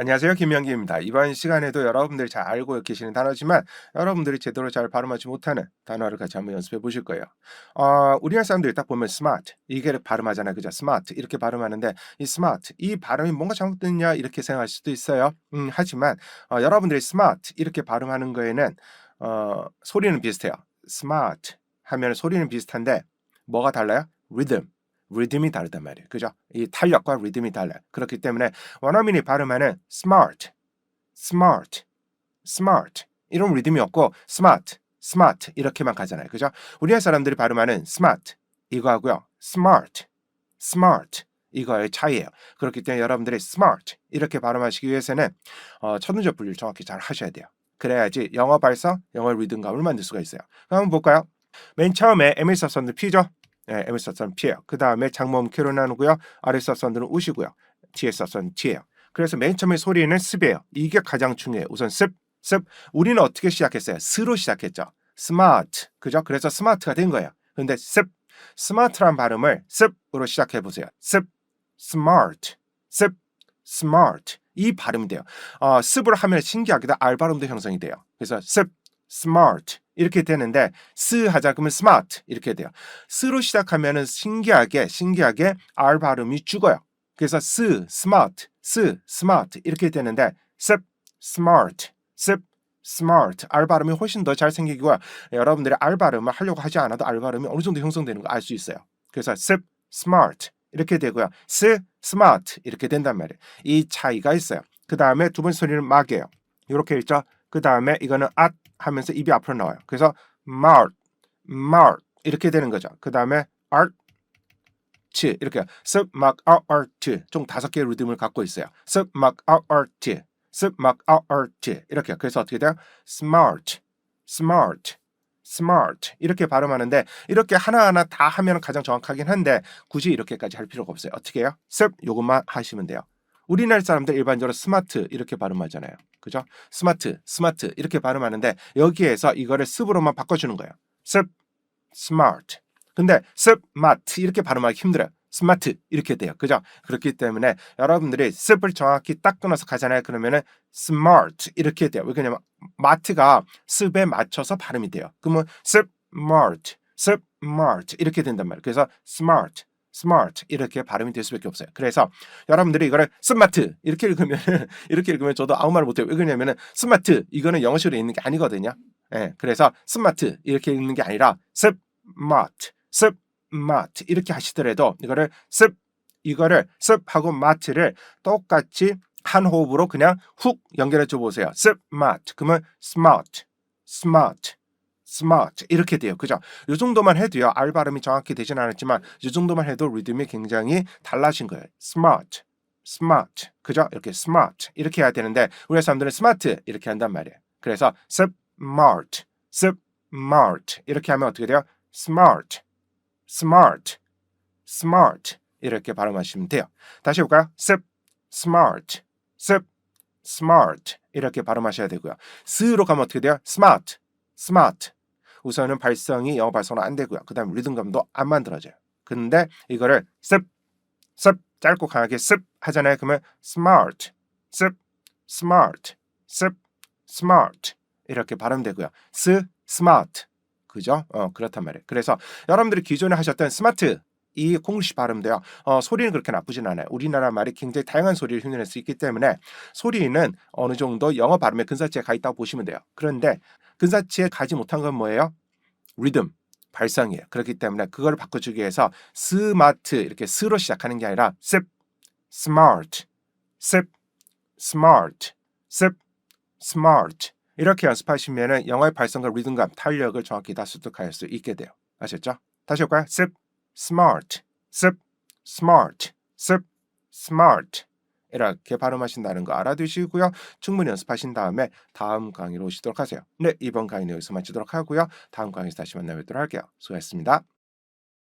안녕하세요. 김명기입니다. 이번 시간에도 여러분들이 잘 알고 계시는 단어지만 여러분들이 제대로 잘 발음하지 못하는 단어를 같이 한번 연습해 보실 거예요. 어, 우리나라 사람들이 딱 보면 smart 이게 발음하잖아요. 그죠? smart 이렇게 발음하는데 이 smart 이 발음이 뭔가 잘못됐냐 이렇게 생각할 수도 있어요. 음, 하지만 어, 여러분들이 smart 이렇게 발음하는 거에는 어, 소리는 비슷해요. smart 하면 소리는 비슷한데 뭐가 달라요? rhythm 리듬이 다르단 말이에요. 그죠? 이 탄력과 리듬이 달라요. 그렇기 때문에 원어민이 발음하는 smart, smart, smart 이런 리듬이 없고 smart, smart 이렇게만 가잖아요. 그죠? 우리나라 사람들이 발음하는 smart 이거 하고요. smart, smart 이거의 차이예요. 그렇기 때문에 여러분들이 smart 이렇게 발음하시기 위해서는 어, 첫문제 분리를 정확히 잘 하셔야 돼요. 그래야지 영어 발성, 영어 리듬감을 만들 수가 있어요. 그럼 한번 볼까요? 맨 처음에 에밀 서선드 P죠. 네, 에밀 서선 P예요. 그 다음에 장모음 Q로 나누고요. 아래 서선들은 우시고요. 뒤에 서선 T예요. 그래서 맨 처음에 소리는 습이에요. 이게 가장 중요해요. 우선 습, 습. 우리는 어떻게 시작했어요? 스로 시작했죠. 스마트. 그죠? 그래서 스마트가 된 거예요. 근데 습, 스마트란 발음을 습으로 시작해 보세요. 습, smart, 습, smart. 이 발음이 돼요. 어, 습을 하면 신기하게도 R 발음도 형성이 돼요. 그래서 습, smart 이렇게 되는데 스 하자 그러면 smart 이렇게 돼요. 스로 시작하면은 신기하게 신기하게 R 발음이 죽어요. 그래서 스, smart, 스, smart 이렇게 되는데 습, smart, 습, smart R 발음이 훨씬 더 잘 생기고요. 여러분들이 R 발음을 하려고 하지 않아도 R 발음이 어느 정도 형성되는 거알수 있어요. 그래서 습, smart 이렇게 되고요. 스, smart 이렇게 된단 말이에요. 이 차이가 있어요. 그 다음에 두 번째 소리는 막이에요. 이렇게 있죠. 그 다음에 이거는 at 하면서 입이 앞으로 나와요. 그래서 mart, mart 이렇게 되는 거죠. 그 다음에 art, 치 이렇게 습, 막, art, art 총 다섯 개의 리듬을 갖고 있어요. 습, 막, art, art 습, 막, art, art 이렇게 그래서 어떻게 돼요? smart, smart, smart 이렇게 발음하는데 이렇게 하나하나 다 하면 가장 정확하긴 한데 굳이 이렇게까지 할 필요가 없어요. 어떻게 해요? 습 요것만 하시면 돼요. 우리나라 사람들 일반적으로 스마트 이렇게 발음하잖아요. 그죠? 스마트, 스마트 이렇게 발음하는데 여기에서 이거를 습으로만 바꿔주는 거예요. 습, smart. 근데 습, 마트 이렇게 발음하기 힘들어요. 스마트 이렇게 돼요. 그죠? 그렇기 때문에 여러분들이 습을 정확히 딱 끊어서 가잖아요. 그러면은 smart 이렇게 돼요. 왜냐면 마트가 습에 맞춰서 발음이 돼요. 그러면 습, smart 이렇게 된단 말이에요. 그래서 smart, smart 이렇게 발음이 될 수밖에 없어요. 그래서 여러분들이 이거를 스마트 이렇게 읽으면 이렇게 읽으면 저도 아무 말 못해요. 왜 그러냐면은 스마트 이거는 영어식으로 읽는 게 아니거든요. 예, 그래서 스마트 이렇게 읽는 게 아니라 스마트, 스마트 이렇게 하시더라도 이거를 습 이거를 습하고 마트를 똑같이 한 호흡으로 그냥 훅 연결해 줘 보세요. 스마트 그러면 smart, smart. Smart 이렇게 돼요. 그죠? 이 정도만 해도요. R 발음이 정확히 되진 않았지만 이 정도만 해도 리듬이 굉장히 달라진 거예요. smart, smart. 그죠? 이렇게 smart 이렇게 해야 되는데 우리 사람들은 smart 이렇게 한단 말이에요. 그래서 smart, smart 이렇게 하면 어떻게 돼요? smart, smart, smart 이렇게 발음하시면 돼요. 다시 볼까요? sip, smart, sip, smart 이렇게 발음하셔야 되고요. 스로 가면 어떻게 돼요? smart, smart 우선은 발성이 영어 발성은 안 되고요. 그 다음에 리듬감도 안 만들어져요. 근데 이거를 습, 습 짧고 강하게 습 하잖아요. 그러면 smart, 습, smart, 습, smart 이렇게 발음되고요. 스, smart 그죠? 어 그렇단 말이에요. 그래서 여러분들이 기존에 하셨던 스마트 이 콩글리시 발음도요. 어, 소리는 그렇게 나쁘진 않아요. 우리나라 말이 굉장히 다양한 소리를 흉내낼 수 있기 때문에 소리는 어느 정도 영어 발음에 근사치에 가 있다고 보시면 돼요. 그런데 근사치에 가지 못한 건 뭐예요? 리듬, 발성이에요. 그렇기 때문에 그걸 바꿔주기 위해서 스마트 이렇게 스로 시작하는 게 아니라 sip, smart, sip, smart, sip, smart 이렇게 연습하시면은 영어의 발성과 리듬감, 탄력을 정확히 다 습득할 수 있게 돼요. 아셨죠? 다시 볼까요? sip, smart, sip, smart, sip, smart 이렇게 발음하신다는 거 알아두시고요. 충분히 연습하신 다음에 다음 강의로 오시도록 하세요. 네, 이번 강의는 여기서 마치도록 하고요. 다음 강의에서 다시 만나 뵙도록 할게요. 수고하셨습니다.